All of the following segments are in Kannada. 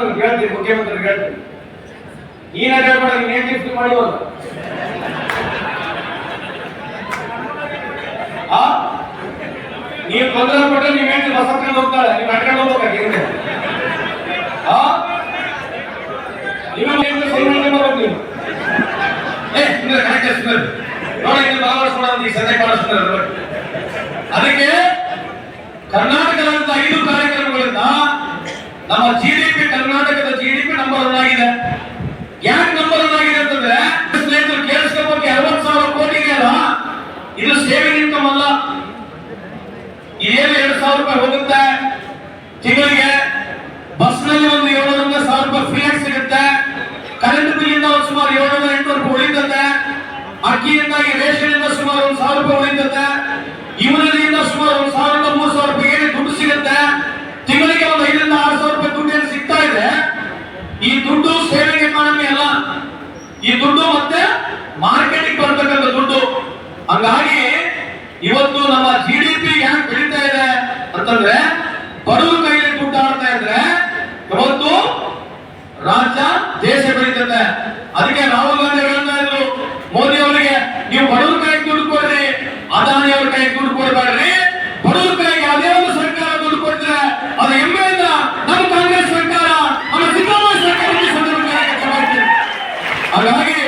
ಮುಖ್ಯಮಂತ್ರಿ ಹೇಳ್ತೀನಿ ಮುಖ್ಯಮಂತ್ರಿ ಹೇಳ್ತೀನಿ ನೀನ ಹೇಳ್ಬೋದು ನೀನ್ ಏನ್ ಗಿಫ್ಟ್ ಮಾಡುವಲ್ಲ ನೀವು ತೊಂದರೆ ಕೊಟ್ಟರೆ ನೀವ್ ಹೇಳ್ತೀನಿ ಬಸ್ ಹತ್ಕೊಂಡು ಹೋಗ್ತಾಳೆ ನೀವು ನಡ್ಕೊಂಡು ಹೋಗ್ಬೇಕಾಗಿರುತ್ತೆ ಅದಕ್ಕೆ ಕರ್ನಾಟಕದಂತ ಐದು ನಮ್ಮ ಜಿಡಿಪಿ ಕರ್ನಾಟಕದ ಜಿಡಿಪಿ ನಂಬರ್ ಒನ್ ಆಗಿದೆ. ಯಾಕೆ ನಂಬರ್ ಒನ್ ಆಗಿದೆ ಅಂತಂದ್ರೆ ಕೇಳಿಸ್ಕೋಬೇಕು ಅರವತ್ತು ಸಾವಿರ ಕೋಟಿಗೆ ಅಲ್ಲ ಇದು ಸೇವಿಂಗ್ ಇನ್ಕಮ್ ಅಲ್ಲ ಏನು ಎರಡು ಸಾವಿರ ರೂಪಾಯಿ ಹೋಗುತ್ತೆ. ತಿಂಗಳಿಗೆ ಬಸ್ನಲ್ಲಿ ಒಂದು ಏಳರಿಂದ ಸಾವಿರ ರೂಪಾಯಿ ಫ್ರೀ ಆಗಿ ಸಿಗುತ್ತೆ. ಕರೆಂಟ್ ಬಿಲ್ ಇಂದ ಸುಮಾರು ಏಳರಿಂದ ಎಂಟುನೂರು ರೂಪಾಯಿ ಉಳಿತದೆ ಅಕ್ಕಿಯಿಂದಾಗಿ ರೇಷನ್ ಇಂದ ಸುಮಾರು ಒಂದು ಸಾವಿರ ರೂಪಾಯಿ ಉಳಿತದೆ ಇವರಿಂದ ಸುಮಾರು ಒಂದು ಸಾವಿರದಿಂದ ಮೂರು ಸಾವಿರ ರೂಪಾಯಿ ಏನು ದುಡ್ಡು ಸಿಗುತ್ತೆ ತಿಂಗಳಿಗೆ ಒಂದು ಐದರಿಂದ ಆರು ಸಾವಿರ ರೂಪಾಯಿ ದುಡ್ಡು ಏನು ಸಿಗ್ತಾ ಇದೆ ಈ ದುಡ್ಡು ಸೇವಿಂಗ್ ಎಕಾನಮಿ ಅಲ್ಲ ಈ ದುಡ್ಡು ಮತ್ತೆ ಮಾರ್ಕೆಟಿಂಗ್ ಬರ್ತಕ್ಕಂಥ ದುಡ್ಡು. ಹಂಗಾಗಿ ಇವತ್ತು ನಮ್ಮ ಜಿ ಡಿ ಪಿ ಯಾಕೆ ಬೆಳೀತಾ ಇದೆ ಅಂತಂದ್ರೆ, ಬಡವರ ಕೈಯಲ್ಲಿ ದುಡ್ಡು ಆಡ್ತಾ ಇದ್ರೆ ಇವತ್ತು ರಾಜ್ಯ ದೇಶ ಬೆಳೀತದೆ. ಅದಕ್ಕೆ ರಾಹುಲ್ ಗಾಂಧಿ ಹೇಳ್ತಾ ಇದ್ರು, ಮೋದಿ ಅವರಿಗೆ, ನೀವು ಬಡವರ ಕೈಗೆ ದುಡ್ಡು ಕೊಡ್ರಿ, ಅದಾನಿ ಅವ್ರ ಕೈಗೆ ದುಡ್ಡು ಕೊಡಬೇಡ್ರಿ ಬಡವರ ಕೈಗೆ ಅದೇ ಒಂದು ಸರ್ಕಾರ ದುಡ್ಡು ಕೊಡ್ತಾರೆ ಅದು ಹೆಮ್ಮೆಯಿಂದ ನಮ್ಮ ಕಾಂಗ್ರೆಸ್ ಸರ್ಕಾರ ನಮ್ಮ ಸಿದ್ದರಾಮಯ್ಯ ಸರ್ಕಾರ ಈ ಸಂದರ್ಭದಲ್ಲಿ ಕೆಲಸ ಮಾಡ್ತಿದೆ. ಹಾಗಾಗಿ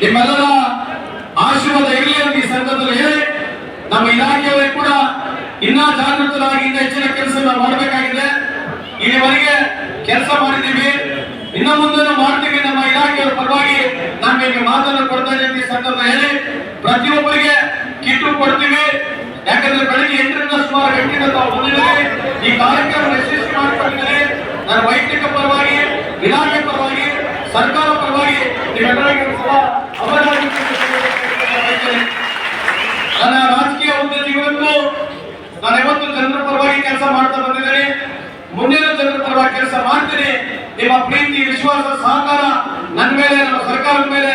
ನಿಮ್ಮೆಲ್ಲರ ಆಶೀರ್ವಾದ ಇರಲಿ ಅಂತ ಈ ಸಂದರ್ಭದಲ್ಲಿ ಹೇಳಿ, ನಮ್ಮ ಇಲಾಖೆಯವರು ಕೂಡ ಇನ್ನ ಜಾಗೃತರಾಗಿ ಇನ್ನ ಹೆಚ್ಚಿನ ಕೆಲಸ ಮಾಡಬೇಕಾಗಿದೆ. ಇಲ್ಲಿವರೆಗೆ ಕೆಲಸ ಮಾಡಿದ್ದೀವಿ. ಇನ್ನ ಮುಂದೆ ಮಾಡ್ತೀವಿ ನಮ್ಮ ಇಲಾಖೆಯವರ ಪರವಾಗಿ ನಾನು ನಿಮಗೆ ಮಾತನ್ನು ಕೊಡ್ತಾ ಈ ಸಂದರ್ಭ ಹೇಳಿ, ಪ್ರತಿಯೊಬ್ಬರಿಗೆ ಕಿಟ್ಟು ಕೊಡ್ತೀವಿ. ಯಾಕಂದ್ರೆ ಬೆಳಿಗ್ಗೆ ಎಂಟರಿಂದ ಸುಮಾರು ಗಂಟೆಗೆ ತಾವು ಬಂದಿದ್ದೀರಿ ನನ್ನ ರಾಜಕೀಯ ಹುದ್ದೆಯಲ್ಲಿ ಇವತ್ತು ನಾನು ಯಾವತ್ತು ಜನರ ಪರವಾಗಿ ಕೆಲಸ ಮಾಡ್ತಾ ಬಂದಿದ್ದೇನೆ. ಮುಂದಿನ ಜನರ ಪರವಾಗಿ ಕೆಲಸ ಮಾಡ್ತೀನಿ. ನಿಮ್ಮ ಪ್ರೀತಿ, ವಿಶ್ವಾಸ, ಸಹಕಾರ ನನ್ನ ಮೇಲೆ, ನಮ್ಮ ಸರ್ಕಾರದ ಮೇಲೆ